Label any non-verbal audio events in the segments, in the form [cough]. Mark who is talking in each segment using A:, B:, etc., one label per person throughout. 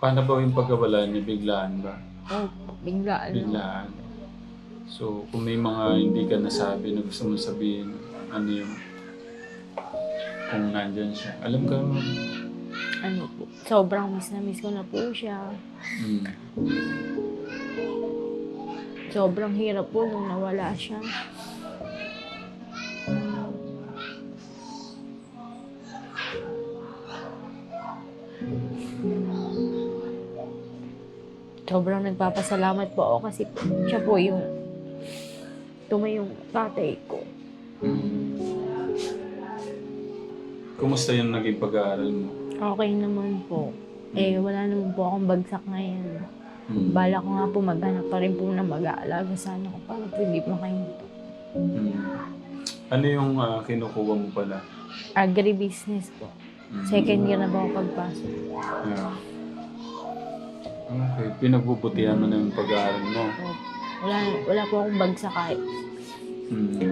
A: Paano ba yung pagkawala niya? Biglaan ba?
B: Opo, biglaan.
A: Biglaan. So, kung may mga hindi ka nasabi na gusto mo sabihin, ano yung kung nandyan siya. Alam ka mo.
B: Ano po, sobrang miss na miss ko na po siya.
A: Mm.
B: Sobrang hirap po nung nawala siya. Sobrang nagpapasalamat po ako kasi po, siya po yung tumayong tatay ko.
A: Mm. Kumusta yung naging pag-aaral mo?
B: Okay naman po. Eh, wala naman po akong bagsak ngayon.
A: Mm.
B: Bala ko nga po maghanap pa rin po na mag-aalaga sana ko para po hindi makahinto.
A: Mm. Ano yung ah, kinukuha mo pala?
B: Agribusiness po.
A: Mm.
B: Second year na ba ako pagpasok?
A: Yeah. Okay, pinagbubutihan mo na yung pag-aaral mo.
B: Wala, wala po akong bagsak kahit.
A: Mm.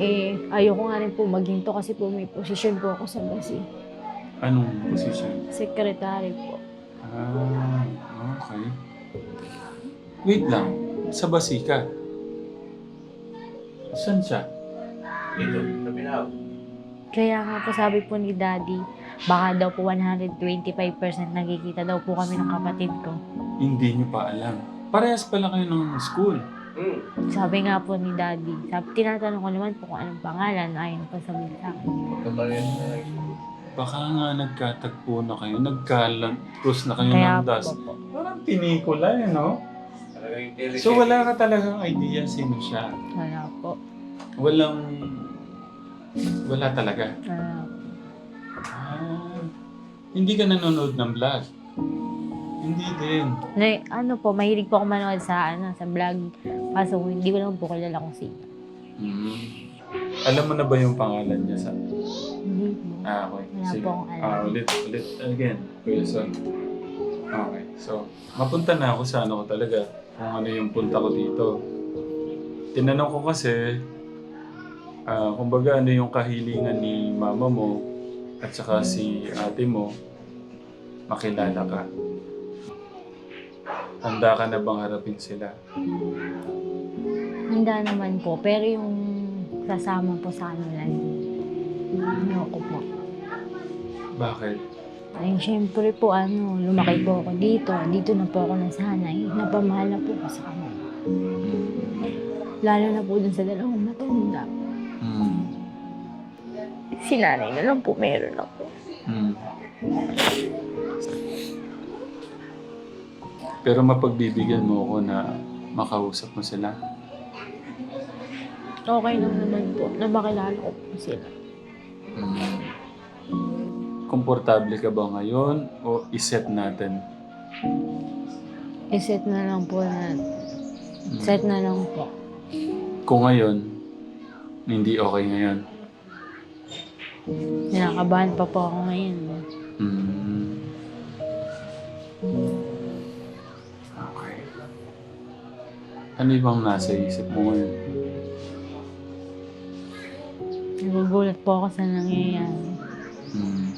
B: Eh, ayoko nga rin po maghinto kasi po may posisyon po ako sa basi.
A: Anong position?
B: Secretary po.
A: Ah, okay. Wait lang. Sa Basika. Saan siya?
C: Dito, sa Pinaw.
B: Kaya nga po sabi po ni Daddy, baka daw po 125% nagkikita daw po kami ng kapatid ko.
A: Hindi niyo pa alam. Parehas pala kayo ng school.
C: Hmm.
B: Sabi nga po ni Daddy, sabi, tinatanong ko naman po kung anong pangalan, ayaw pa sabihin sa akin.
C: Magkaparehan na.
A: Baka nga nagkatagpo na kayo. Nagkalang-cross na kayo
B: Kaya
A: ng
B: po po.
A: Parang pinikula eh, no?
C: Talagang intelligent.
A: So wala ka talagang idea sino siya.
B: Wala po.
A: Walang... Wala talaga.
B: Wala po.
A: Ah, hindi ka nanonood ng vlog. Hindi din.
B: Na, ano po, mahilig po ako manood sa, ano, sa vlog. Kaso hindi ko naman po kilala kung sino.
A: Hmm. Alam mo na ba yung pangalan niya sa...
B: Hindi po.
A: Ah, okay.
B: Wala
A: Sige.
B: po akong alam.
A: Ah, ulit, ulit. Again. Kuya Son. Okay. So, mapunta na ako sa ano ko talaga. Kung ano yung punta ko dito. Tinanong ko kasi, ah, kumbaga ano yung kahilingan ni mama mo at saka si ate mo, makilala ka. Handa ka na bang harapin sila?
B: Handa naman po. Pero yung sasama po sa kanila, hindi ko po.
A: Bakit?
B: Ay, syempre po, ano, lumaki po ako dito. Dito na po ako nasanay. Napamahal na po ako sa kanila. Lalo na po dun sa dalawang matanda.
A: Hmm.
B: Si nanay na lang po meron ako.
A: Hmm. Pero mapagbibigyan mo ako na makausap mo sila.
B: Okay lang naman po na makilala ko po sila.
A: Hmm. Komportable ka ba ngayon o iset natin?
B: I-set na lang po na, set na lang po.
A: Kung ngayon, hindi okay ngayon.
B: Kinakabahan pa po ako ngayon.
A: Hmm. Ano ibang nasa isip mo ngayon?
B: Nagugulat po ako sa nangyayari.
A: Hmm.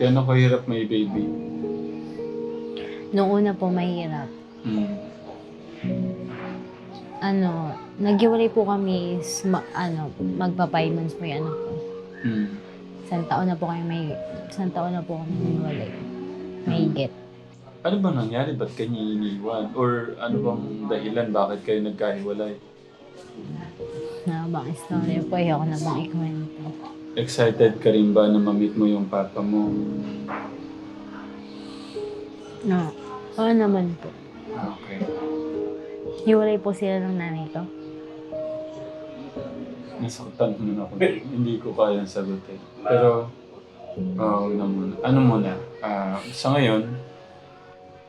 A: Gano'n kahirap may baby?
B: Noong una po mahirap.
A: Hmm.
B: Ano, naghiwalay po kami, is ma- ano, magpa 5 months po yung anak ko.
A: Hmm.
B: Isang taon na po kami may, isang taon na po kami naghiwalay. May get.
A: Ano ba nangyari? Ba't kanya iniwan? Or ano bang dahilan bakit kayo nagkahiwalay?
B: Na bang story po, ayoko na bang ikwento.
A: Excited ka rin ba na ma-meet mo yung papa mo?
B: No. Oo naman po.
A: Okay.
B: Hiwalay po sila ng nanay ko.
A: Nasaktan mo na ako. Hindi ko kayang sagutin. Pero, oo na muna. Ano muna? ah, sa ngayon,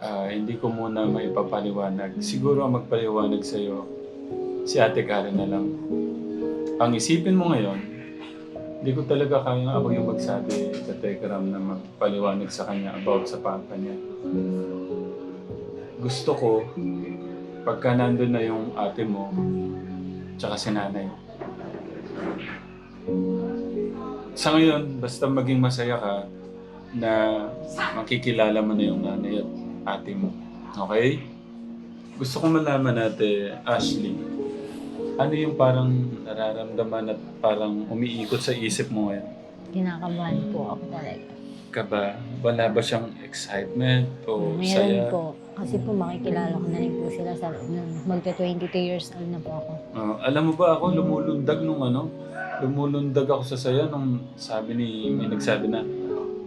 A: ah, hindi ko muna maipapaliwanag. Siguro ang magpaliwanag sa'yo, si Ate Karen na lang. Ang isipin mo ngayon, hindi ko talaga kaya ako yung magsabi sa Telegram na magpaliwanag sa kanya about sa papa niya. Gusto ko, pagka nandun na yung ate mo, tsaka si nanay, sa ngayon, basta maging masaya ka, na makikilala mo na yung nanay at ate mo. Okay? Gusto ko malaman natin, Ashley, ano yung parang nararamdaman at parang umiikot sa isip mo ngayon?
B: Kinakabahan po ako talaga.
A: Ka ba? Wala ba siyang excitement o
B: Meron
A: saya?
B: po. Kasi po makikilala ko na rin po sila sa loob ng magta 22 years old na po ako.
A: Ah, alam mo ba ako, lumulundag nung ano? Lumulundag ako sa saya nung sabi ni, may nagsabi na,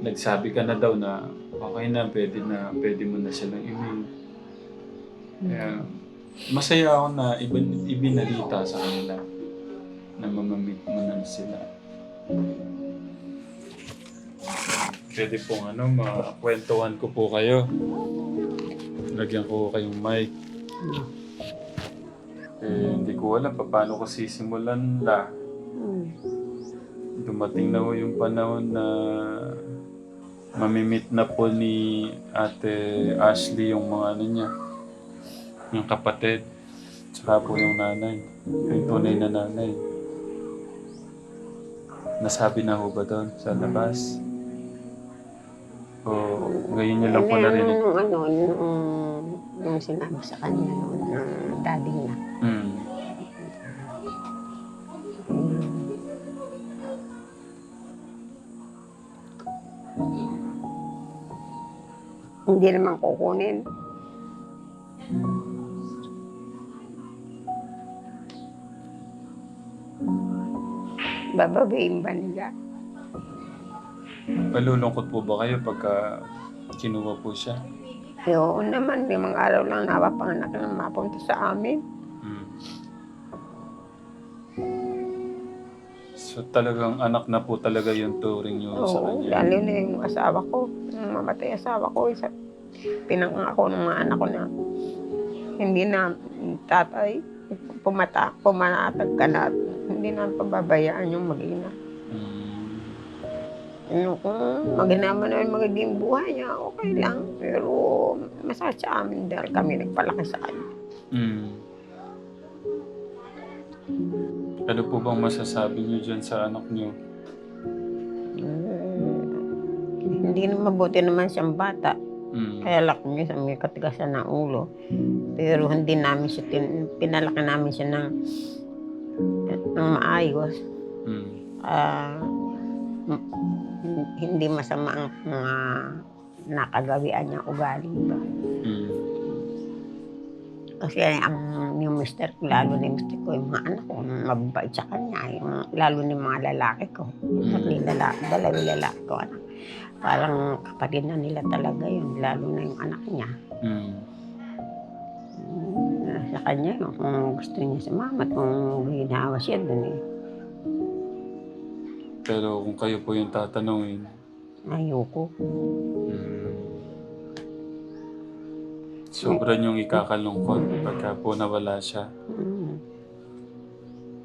A: nagsabi ka na daw na okay na, pwede na, pwede mo na silang email. Kaya, masaya ako na ibin, ibinalita sa kanila na mamamit mo na sila. Pwede pong ano, makwentuhan ko po kayo. Lagyan ko kayong mic. Eh, hindi ko alam pa paano ko sisimulan la. Dumating na ho yung panahon na mamimit na po ni Ate Ashley yung mga ano niya. Yung kapatid. Tsaka po yung nanay. Yung tunay na nanay. Nasabi na ho ba doon sa labas? O ngayon niyo lang po narinig?
D: Nung ano, nung, nung sinabi sa kanya noon, daddy niya. Hindi naman kukunin. Bababayin ba nila?
A: Malulungkot po ba kayo pagka kinuha po siya?
D: Eh, Oo naman, limang araw lang napapanganak na mapunta sa amin.
A: So talagang anak na po talaga yung turing niyo sa
D: Oo,
A: kanya.
D: lalo na yung asawa ko. Yung mamatay asawa ko, isa, pinangako ng mga anak ko na hindi na tatay, pumata, pumanatag ka na, hindi na pababayaan yung mag-ina.
A: Hmm.
D: Ano, kung maginawa na yung magiging buhay niya, okay lang. Pero masakit sa amin dahil kami nagpalaki sa kanya.
A: Hmm. Ano po bang masasabi niyo dyan sa anak niyo?
D: Mm, hindi na mabuti naman siyang bata.
A: Hmm.
D: Kaya laki niya sa may katigasan ng ulo. Pero hindi namin siya, tin, pinalaki namin siya ng, ng maayos.
A: Hmm.
D: Ah, m- hindi masama ang mga nakagawian niya ugali ba?
A: Hmm.
D: Kasi ang yung mister ko, lalo ni mister ko, yung mga anak ko, mababait sa kanya. Yung, lalo ni mga lalaki ko. Tatli lalaki, dalawang lalaki ko anak. Parang kapatid na nila talaga yun, lalo na yung anak niya.
A: Hmm.
D: Mm, Sa kanya yun, kung gusto niya sa mama, kung ginawa siya dun eh.
A: Pero kung kayo po yung tatanungin,
D: Ayoko.
A: hmm. Sobra niyong ikakalungkot pagka po nawala siya.
D: Mm.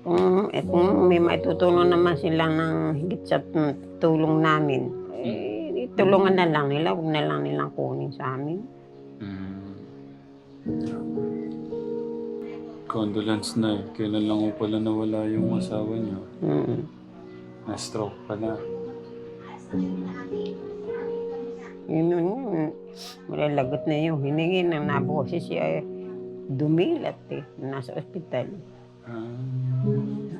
D: Kung, eh, kung may maitutulong naman sila ng higit sa mm, tulong namin, eh, tulungan na lang nila, huwag na lang nilang kunin sa amin.
A: Hmm. Condolence na eh. Kailan lang ko pala nawala yung asawa niyo.
D: Mm.
A: Na-stroke pala.
D: Yun yun. Malalagot na yung hiningi ng naboses siya eh. Dumilat eh, nasa ospital.
A: Ah.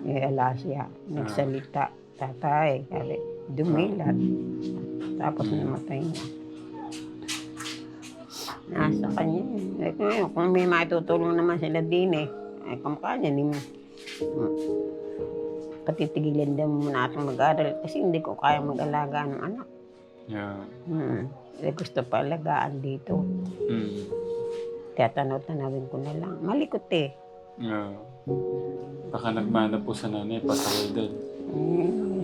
D: Eh, ala siya, nagsalita. Tatay, sabi, dumilat. Tapos namatay na. Nasa kanya. yun. Eh, kung, may matutulong naman sila din eh, ay kamukha niya, ni, patitigilan daw muna akong mag-aral kasi hindi ko kaya mag-alaga ng anak.
A: Yeah.
D: Hmm. Eh, gusto pa alagaan dito.
A: Hmm.
D: Tiyatanaw-tanawin ko na lang. Malikot eh.
A: Yeah. Baka nagmana po sa nanay, pasaway din.
D: Hmm.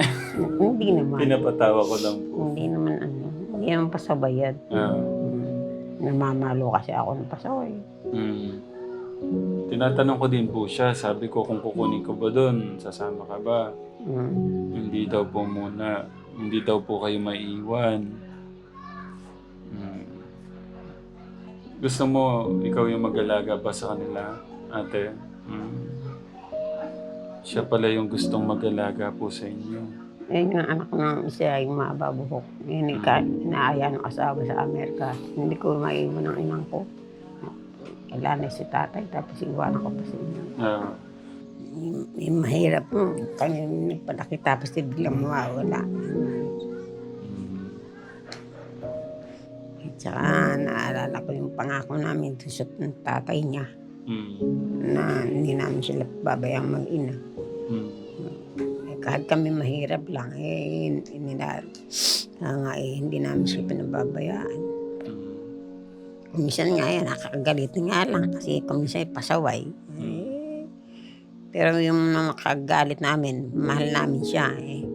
D: hindi naman.
A: Pinapatawa ko lang po.
D: Hindi naman ano. Hindi naman pasabayan.
A: Yeah.
D: Hmm. Namamalo kasi ako ng pasaway.
A: Hmm. Tinatanong ko din po siya, sabi ko kung kukunin ko ba doon, sasama ka ba?
D: Hmm.
A: Hindi daw po muna. Hindi daw po kayo maiiwan. Hmm. Gusto mo, ikaw yung mag-alaga pa sa kanila, ate? Hmm. Siya pala yung gustong mag-alaga po sa inyo.
D: Yun yung anak ng isa, yung mahaba buhok. Yun yung ka, inaaya ng asawa sa Amerika. Hindi ko maiwan ng inang ko. Kailangan si tatay, tapos iwanan ko pa sa inyo.
A: Ah.
D: Yung, yung mahirap mo, kanya nagpalaki tapos biglang mawawala.
A: Mm.
D: At saka naalala ko yung pangako namin sa ng tatay niya
A: Mm.
D: na hindi namin sila babayang mag-ina.
A: Mm.
D: Eh, kahit kami mahirap lang, eh, na, kaya nga eh, hindi namin sila pinababayaan.
A: Mm.
D: Kumisan nga yan, nakakagalit nga lang kasi kumisan pasaway. Eh, pero yung nakagalit namin, mahal namin siya eh.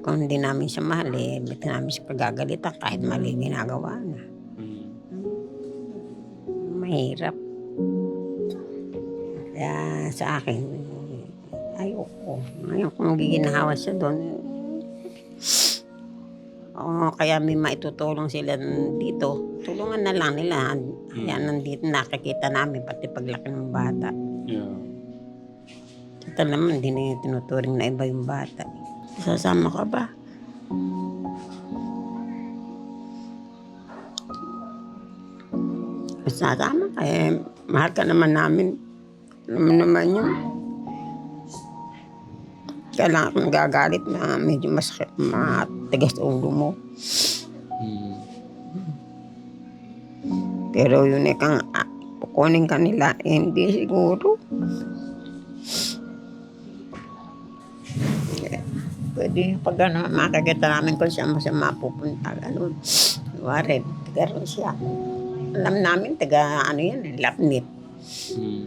D: Kung hindi namin siya mahal eh, ba't namin siya pagagalitan kahit mali yung ginagawa na. Mahirap. Kaya sa akin, ayoko. Ngayon kung giginahawa siya doon, Oo, kaya may maitutulong sila dito. Tulungan na lang nila. Yan, nandito nakikita namin, pati paglaki ng bata.
A: Yeah.
D: Ito naman, hindi na tinuturing na iba yung bata. Sasama ka ba? Sasama ka eh. Mahal ka naman namin. Mo naman yun. Kailangan kung gagalit na medyo masakit, matigas ulo mo.
A: Mm.
D: Pero yun eh kang ah, kukunin ka nila, eh, hindi siguro. Pwede pag ano, makikita namin kung saan siya mapupunta. Ganun. Wari, taga ron siya. Alam namin, taga ano yan, eh, lapnit.
A: Mm.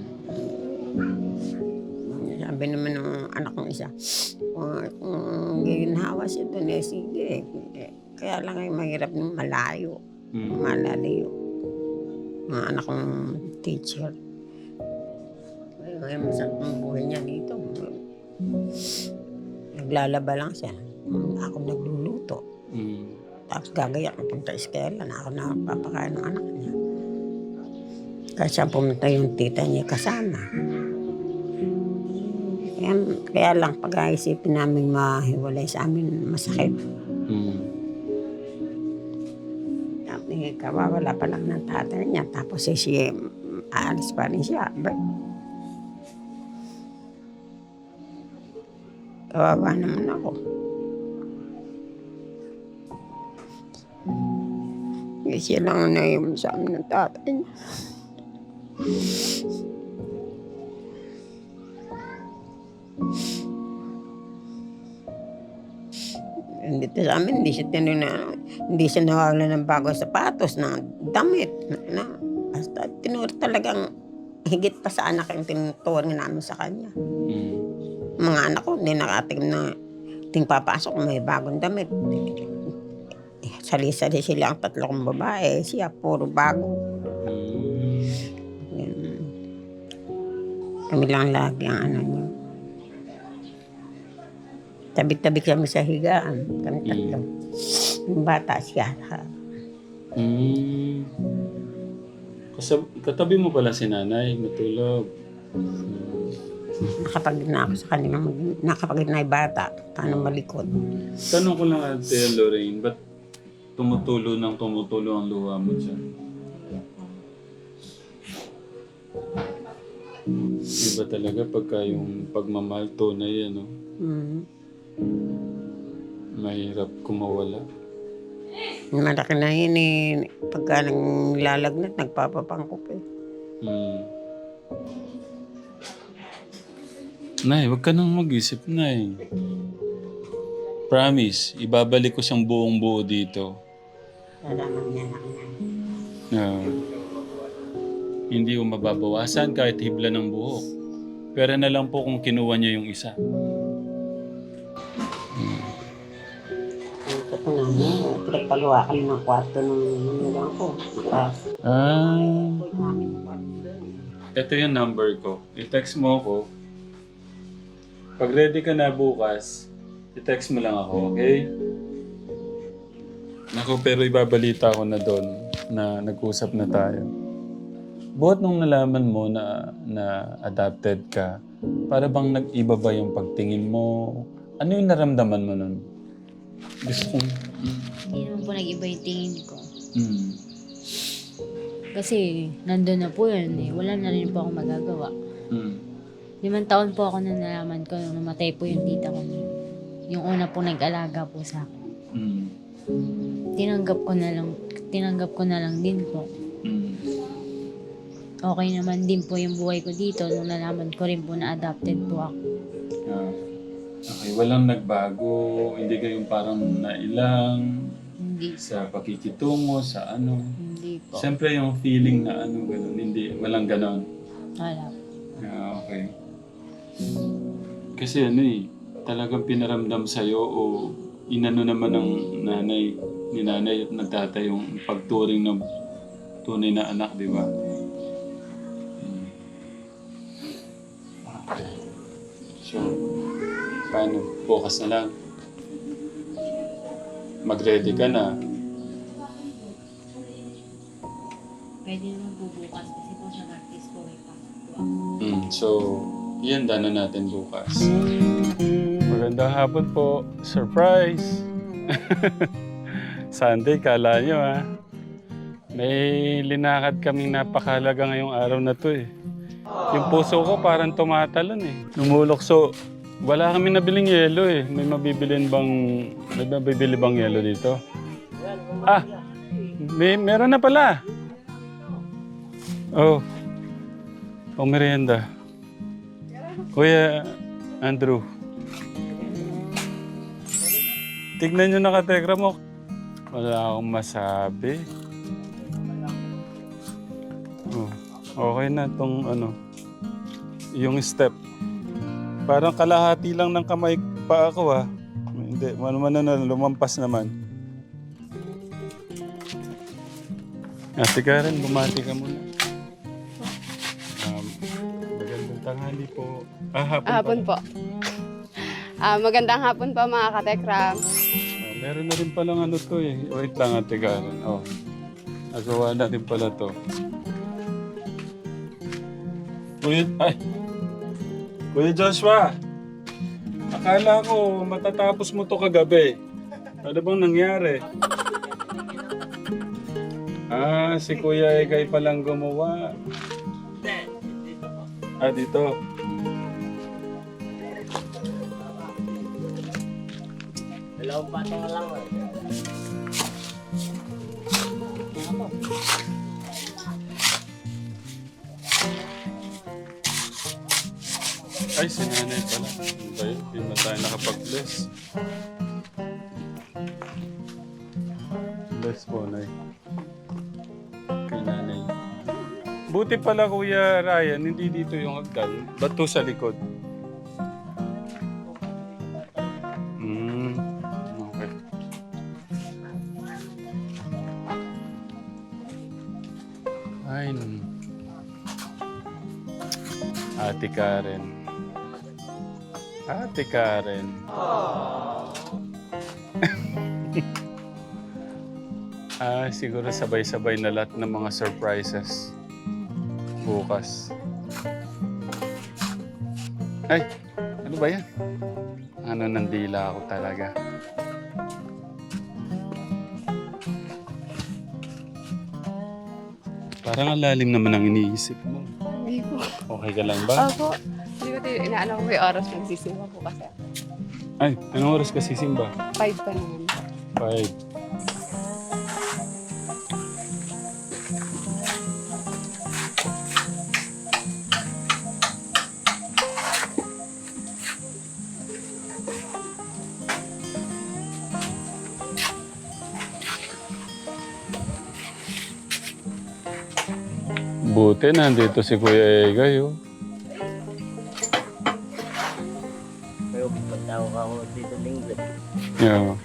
D: Sabi naman ng anak kong isa, kung, kung giginhawa siya doon, eh, sige. Kaya lang ay mahirap ng malayo.
A: Mm.
D: malalayo. Mga anak kong teacher. Ngayon, masarap ang buhay niya dito. Naglalaba lang siya. Ako nagluluto.
A: Mm.
D: Tapos gagaya kung punta eskwela na ako na papakain ng anak niya. Kaya siya pumunta yung tita niya kasama. Kaya, kaya lang pag-aisipin namin mahiwalay sa amin, masakit.
A: Mm.
D: Tapos eh, kawawala pa lang ng tatay niya. Tapos eh, siya, aalis pa rin siya. Ba- Kawawa naman ako. Siya lang ang naiwan sa amin ng tatay niya. Dito sa amin, hindi siya tinuna, hindi siya nawawala ng bago sapatos, ng damit. Na, na, basta tinuro talagang higit pa sa anak yung tinuturing namin sa kanya.
A: Mm.
D: Mga anak ko, hindi nakatingin na ting papasok, may bagong damit. Sali-sali sila ang tatlo kong babae. Siya, puro bago.
A: Mm.
D: Yan. Kami lang lagi ang ano niya. Tabi-tabi kami sa higaan. Kami tatlo. Yung bata siya.
A: Mm. Kasab- katabi mo pala si nanay, matulog. Mm.
D: Nakapagod na ako sa kanila. Nakapagod na yung bata. Paano malikot?
A: Tanong ko lang ate Lorraine, ba't tumutulo ng tumutulo ang luha mo dyan? Iba talaga pagka yung pagmamahal tunay, ano,
D: Mm.
A: mahirap kumawala.
D: Malaki na yun eh. Pagka nang lalagnat, nagpapapangkop eh.
A: Mm. Nay, wag ka nang mag-isip, Nay. Promise, ibabalik ko siyang buong buo dito.
D: Nalaman niya na.
A: Ah. hindi ko mababawasan kahit hibla ng buhok. Pero na lang po kung kinuha niya yung isa.
D: Ito na niya. Pinagpagawa kami ng kwarto ng manulang ko.
A: Ah. Ito yung number ko. I-text mo ako. Pag ready ka na bukas, i-text mo lang ako, okay? Naku, pero ibabalita ko na doon na nag-usap na tayo. Buhat nung nalaman mo na, na adopted ka, para bang nag-iba ba yung pagtingin mo? Ano yung naramdaman mo nun? Gusto kong... Mm.
B: Hindi naman po nag-iba yung tingin ko.
A: Mm.
B: Kasi nandun na po yun eh. Wala na rin po akong magagawa.
A: Mm.
B: Limang taon po ako na nalaman ko nung namatay po yung tita ko. Yung una po nag-alaga po sa akin.
A: Mm.
B: Tinanggap ko na lang, tinanggap ko na lang din po.
A: Mm.
B: Okay naman din po yung buhay ko dito nung nalaman ko rin po na adopted po ako.
A: Ah. Okay, walang nagbago. Hindi kayong parang nailang
B: Hindi,
A: sa pakikitungo, sa ano.
B: hindi po.
A: Siyempre yung feeling na ano, ganun. Hindi, walang ganon.
B: Wala.
A: Ah, okay. Kasi ano eh, talagang pinaramdam sa'yo o inano naman ng nanay, ni nanay at ng tatay yung pagturing ng tunay na anak, di ba? Hmm. So, paano? Bukas na lang. Mag-ready ka na.
B: Pwede naman po bukas kasi po sa artist po may pasok po ako.
A: Mm, so, yan na natin bukas. Magandang hapon po. Surprise! [laughs] Sunday, kala nyo ha. May linakad kaming napakahalaga ngayong araw na to eh. Yung puso ko parang tumatalon eh. Lumulokso. Wala kami nabiling yelo eh. May mabibilin bang... May mabibili bang yelo dito? Ah! May, meron na pala. Oh. Pang merienda. Kuya Andrew. Tignan nyo na kategra mo. Wala akong masabi. Oh, okay na tong ano. Yung step. Parang kalahati lang ng kamay pa ako ah. Hindi, ano man na lumampas naman. Ate Karen, bumati ka muna. Po. Ah, hapon,
E: Hapon po. Ah, magandang hapon po mga katekram.
A: Oh, meron na rin palang ano to eh. Wait lang ate Karen. Oh. Nagawa na rin pala to. Kuya, ay. Kuya Joshua. Akala ko matatapos mo to kagabi. Ano bang nangyari? Ah, si Kuya Egay palang gumawa. Ah, dito. Ay, si nanay pala. Ba yun? Hindi na tayo nakapag-bless. Bless po, nay. Kay nanay. Buti pala, Kuya Ryan, hindi dito yung hagdan. Ba't sa likod? Karen. Ate Karen. [laughs] ah, siguro sabay-sabay na lahat ng mga surprises. Bukas. Ay, ano ba yan? Ano nang dila ako talaga. Parang ang lalim naman ang iniisip mo. Okay ka lang ba?
E: Opo. Hindi ko tayo, inaano ko may oras magsisimba po kasi.
A: Ay, anong oras kasi simba?
E: Five pa naman.
A: Five. Buti nandito si Kuya Egay. Oh.
F: Pero pagtawa ka ako dito linggo.
A: Yeah.